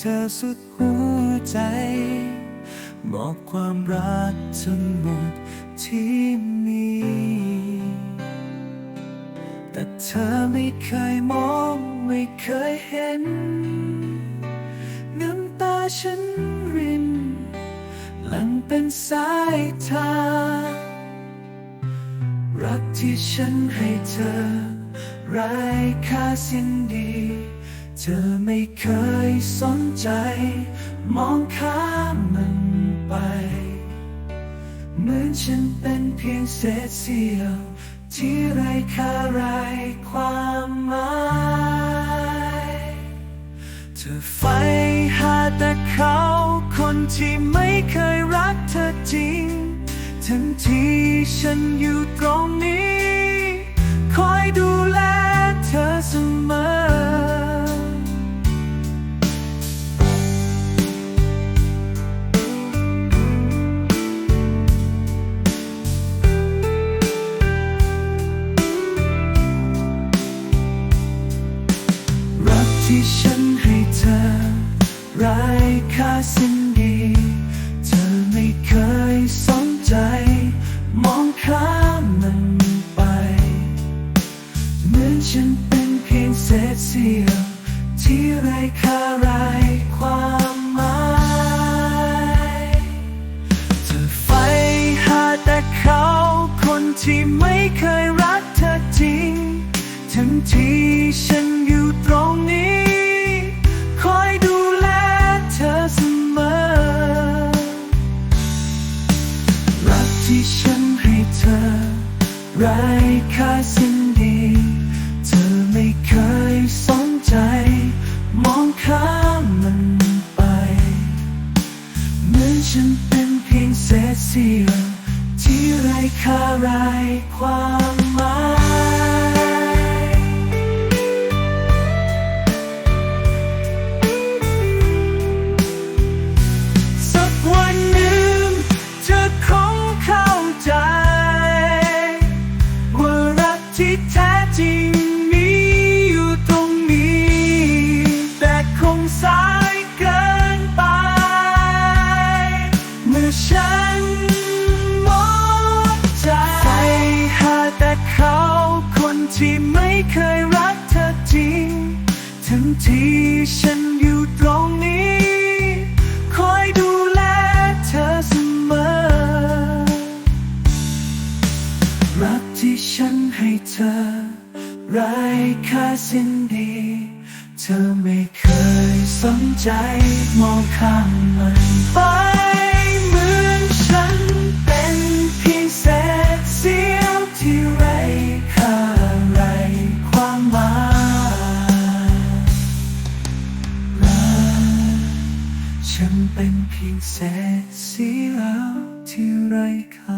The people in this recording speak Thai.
เธอสุดหัวใจ บอกความรักทั้งหมดที่มี แต่เธอไม่เคยมองไม่เคยเห็น น้ำตาฉันรินหลังเป็นสายทางรักที่ฉันให้เธอไร้ค่าสิ้นดี เธอไม่เคยสนใจ มองข้ามมันไป เหมือนฉันเป็นเพียงเศษเสี้ยว ที่ไร้ค่าไร้ความหมายเธอไฟหาแต่เขาคนที่ไม่เคยรักเธอจริง ทั้งที่ฉันอยู่ตรงนี้ ที่ฉันให้เธอไร้ค่าสิ้นดี เธอไม่เคยสนใจ มองข้ามมันไป เหมือนฉันเป็นเพียงเศษเสี้ยวที่ไร้ค่าไร้ความหมายเธอไฟหาแต่เขาคนที่ไม่เคยรักเธอจริง ทั้งที่ฉัน ที่ฉันให้เธอไร้ค่าสิ้นดี เธอไม่เคยสนใจ มองข้ามมันไป เหมือนฉันเป็นเพียงเศษเสี้ยวที่ไร้ค่าไร้ความ ที่ไม่เคยรักเธอจริงทั้งที่ฉันอยู่ตรงนี้ คอยดูแลเธอเสมอ รักที่ฉันให้เธอไร้ค่าสิ้นดี เธอไม่เคยสนใจมองข้ามมันไป พียงแสงสี้ยวที่ไร้ค่า